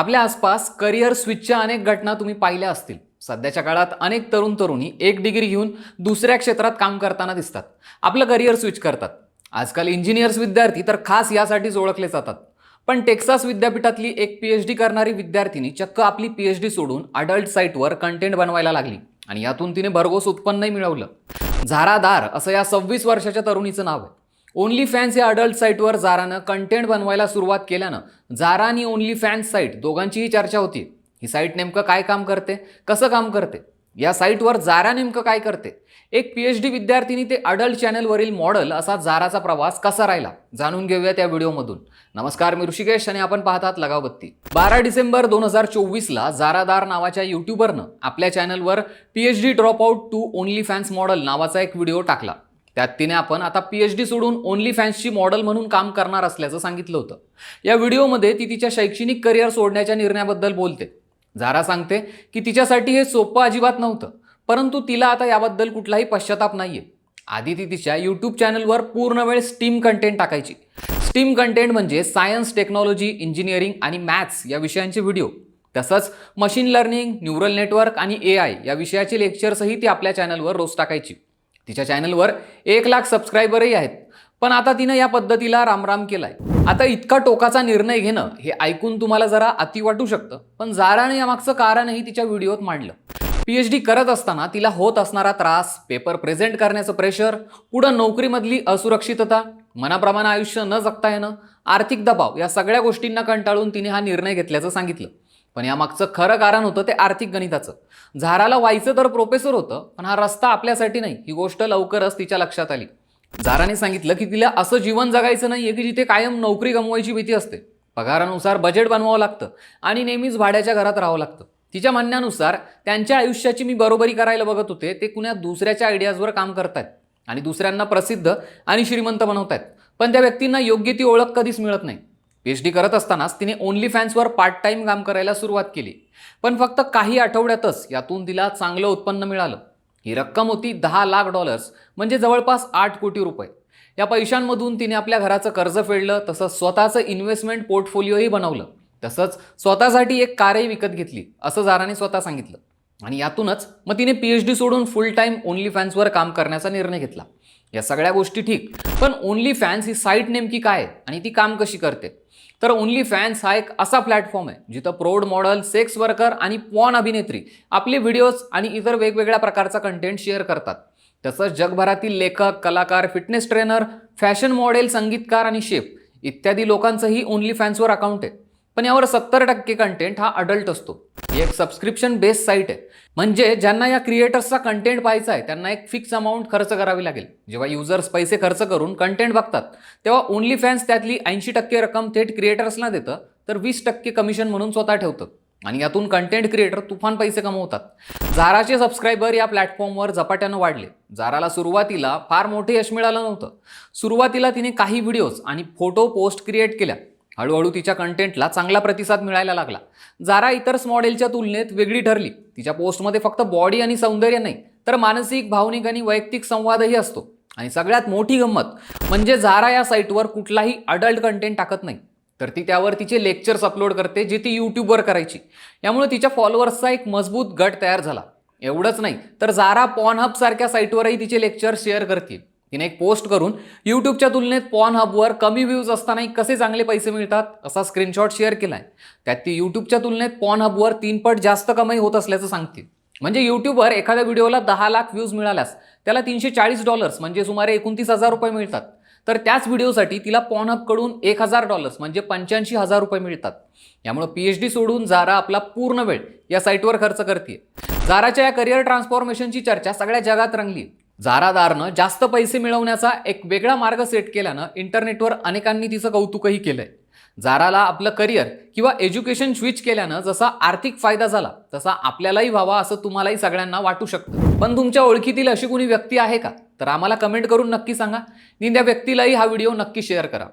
आपल्या आसपास करिअर स्विचच्या अनेक घटना तुम्ही पाहिल्या असतील. सध्याच्या काळात अनेक तरुण तरुणी एक डिग्री घेऊन दुसऱ्या क्षेत्रात काम करताना दिसतात. आपलं करिअर स्विच करतात. आजकाल इंजिनियर्स विद्यार्थी तर खास यासाठीच ओळखले जातात. पण टेक्सास विद्यापीठातली एक पी एच डी करणारी विद्यार्थिनी चक्क आपली पी एच डी सोडून अडल्ट साईटवर कंटेंट बनवायला लागली आणि यातून तिने भरघोस उत्पन्नही मिळवलं. झारादार असं या सव्वीस वर्षाच्या तरुणीचं नाव आहे. ओनली फॅन्स या अडल्ट साईटवर जारानं कंटेंट बनवायला सुरुवात केल्यानं जारा आणि ओनली फॅन्स साईट दोघांचीही चर्चा होती. ही साईट नेमकं काय काम करते? कसं काम करते? या साईटवर जारा नेमकं काय करते? एक पी एच डी विद्यार्थिनी ते अडल्ट चॅनलवरील मॉडल असा जाराचा प्रवास कसा राहिला? जाणून घेऊया त्या व्हिडिओमधून. नमस्कार मी ऋषिकेश आणि आपण पाहतात लगावबत्ती. बारा डिसेंबर दोन हजार चोवीसला जारादार नावाच्या युट्यूबरनं आपल्या चॅनलवर P H D drop out to only fans model नावाचा एक व्हिडिओ टाकला. त्यात तिने आपण आता पी एच डी सोडून ओनली फॅन्सची मॉडेल म्हणून काम करणार असल्याचं सांगितलं होतं. या व्हिडिओमध्ये ती तिच्या शैक्षणिक करिअर सोडण्याच्या निर्णयाबद्दल बोलते. झारा सांगते की तिच्यासाठी हे सोपं अजिबात नव्हतं परंतु तिला आता याबद्दल कुठलाही पश्चाताप नाहीये. आधी ती तिच्या यूट्यूब चॅनलवर पूर्ण वेळ स्टीम कंटेंट टाकायची. स्टीम कंटेंट म्हणजे सायन्स टेक्नॉलॉजी इंजिनिअरिंग आणि मॅथ्स या विषयांचे व्हिडिओ तसंच मशीन लर्निंग न्यूरल नेटवर्क आणि ए आय या विषयाचे लेक्चर्सही ती आपल्या चॅनलवर रोज टाकायची. तिच्या चॅनलवर एक लाख सबस्क्रायबरही आहेत. पण आता तिनं या पद्धतीला रामराम केलाय. आता इतका टोकाचा निर्णय घेणं हे ऐकून तुम्हाला जरा अति वाटू शकतं. पण जाराने यामागचं कारणही तिच्या व्हिडिओत मांडलं. पीएच डी करत असताना तिला होत असणारा त्रास पेपर प्रेझेंट करण्याचं प्रेशर पुढं नोकरीमधली असुरक्षितता मनाप्रमाणे आयुष्य न जगता येणं आर्थिक दबाव या सगळ्या गोष्टींना कंटाळून तिने हा निर्णय घेतल्याचं सांगितलं. पण यामागचं खरं कारण होतं ते आर्थिक गणिताचं. झाराला व्हायचं तर प्रोफेसर होतं पण हा रस्ता आपल्यासाठी नाही. ही गोष्ट लवकरच तिच्या लक्षात आली. झाराने सांगितलं की तिला असं जीवन जगायचं नाहीये की जिथे कायम नोकरी गमवायची भीती असते. पगारानुसार बजेट बनवावं लागतं आणि नेहमीच भाड्याच्या घरात राहावं लागतं. तिच्या म्हणण्यानुसार त्यांच्या आयुष्याची मी बरोबरी करायला बघत होते ते कुण्या दुसऱ्याच्या आयडियाजवर काम करतायत आणि दुसऱ्यांना प्रसिद्ध आणि श्रीमंत बनवतायत. पण त्या व्यक्तींना योग्य ती ओळख कधीच मिळत नाही. पीएचडी करत असतानाच तिने ओनली फॅन्सवर पार्ट टाइम काम करायला सुरुवात केली. पण फक्त काही आठवड्यातच यातून तिला चांगलं उत्पन्न मिळालं. ही रक्कम होती दहा लाख डॉलर्स म्हणजे जवळपास आठ कोटी रुपये. या पैशांमधून तिने आपल्या घराचं कर्ज फेडलं तसंच स्वतःचं इन्व्हेस्टमेंट पोर्टफोलिओही बनवलं. तसंच स्वतःसाठी एक कारही विकत घेतली असं जाराने स्वतः सांगितलं. आणि यातूनच मग तिने पीएचडी सोडून फुल टाईम ओनली फॅन्सवर काम करण्याचा निर्णय घेतला. या सगळ्या गोष्टी ठीक पण ओनली फॅन्स ही साईट नेमकी काय आहे आणि ती काम कशी करते? तर ओनली फॅन्स हा एक असा प्लॅटफॉर्म आहे जिथं प्रौढ मॉडेल सेक्स वर्कर आणि पॉन अभिनेत्री आपले व्हिडिओज आणि इतर वेगवेगळ्या प्रकारचा कंटेंट शेअर करतात. तसंच जगभरातील लेखक कलाकार फिटनेस ट्रेनर फॅशन मॉडेल संगीतकार आणि शेफ इत्यादी लोकांचंही ओनली फॅन्सवर अकाउंट आहे. पण यावर सत्तर टक्के कंटेंट हा अडल्ट असतो. ही एक सबस्क्रिप्शन बेस्ड साईट आहे. म्हणजे ज्यांना या क्रिएटर्सचा कंटेंट पाहायचा आहे त्यांना एक फिक्स अमाऊंट खर्च करावी लागेल. जेव्हा युजर्स पैसे खर्च करून कंटेंट बघतात तेव्हा ओनली फॅन्स त्यातली ऐंशी टक्के रक्कम थेट क्रिएटर्सना देतं तर वीस टक्के कमिशन म्हणून स्वतः ठेवतं. आणि यातून कंटेंट क्रिएटर तुफान पैसे कमवतात. जाराचे सबस्क्रायबर या प्लॅटफॉर्मवर झपाट्यानं वाढले. जाराला सुरुवातीला फार मोठे यश मिळालं नव्हतं. सुरुवातीला तिने काही व्हिडिओज आणि फोटो पोस्ट क्रिएट केल्या. हळूहळू तिच्या कंटेंटला चांगला प्रतिसाद मिळायला लागला. जारा इतर मॉडेलच्या तुलनेत वेगळी ठरली. तिच्या पोस्टमध्ये फक्त बॉडी आणि सौंदर्य नाही तर मानसिक भावनिक आणि वैयक्तिक संवादही असतो. आणि सगळ्यात मोठी गंमत म्हणजे जारा या साईटवर कुठलाही अडल्ट कंटेंट टाकत नाही. तर ती त्यावर तिचे लेक्चर्स अपलोड करते जे ती यूट्यूबवर करायची. यामुळे तिच्या फॉलोअर्सचा एक मजबूत गट तयार झाला. एवढंच नाही तर जारा पॉनहब सारख्या साईटवरही तिचे लेक्चर शेअर करतील. तिने एक पोस्ट करून यूट्यूबच्या तुलनेत पॉन हबवर कमी व्ह्यूज असतानाही कसे चांगले पैसे मिळतात असा स्क्रीनशॉट शेअर केलाय. त्यात ती यूट्यूबच्या तुलनेत पॉन हबवर तीन पट जास्त कमाई होत असल्याचं सांगते. म्हणजे यूट्यूबवर एखाद्या व्हिडिओला दहा लाख व्ह्यूज मिळाल्यास त्याला तीनशे चाळीस डॉलर्स म्हणजे सुमारे एकोणतीस हजार रुपये मिळतात. तर त्याच व्हिडिओसाठी तिला पॉनहबकडून एक हजार डॉलर्स म्हणजे पंच्याऐंशी हजार रुपये मिळतात. यामुळे पीएच डी सोडून जारा आपला पूर्ण वेळ या साईटवर खर्च करते जाराच्या या करिअर ट्रान्सफॉर्मेशनची चर्चा सगळ्या जगात रंगली जारादारनं जास्त पैसे मिळवण्याचा एक वेगळा मार्ग सेट केल्यानं इंटरनेटवर अनेकांनी तिचं कौतुकही केलंय. जाराला आपलं करिअर किंवा एज्युकेशन स्विच केल्यानं जसा आर्थिक फायदा झाला तसा आपल्यालाही व्हावा असं तुम्हालाही सगळ्यांना वाटू शकतं. पण तुमच्या ओळखीतील अशी कोणी व्यक्ती आहे का? तर आम्हाला कमेंट करून नक्की सांगा. आणि त्या व्यक्तीलाही हा व्हिडिओ नक्की शेअर करा.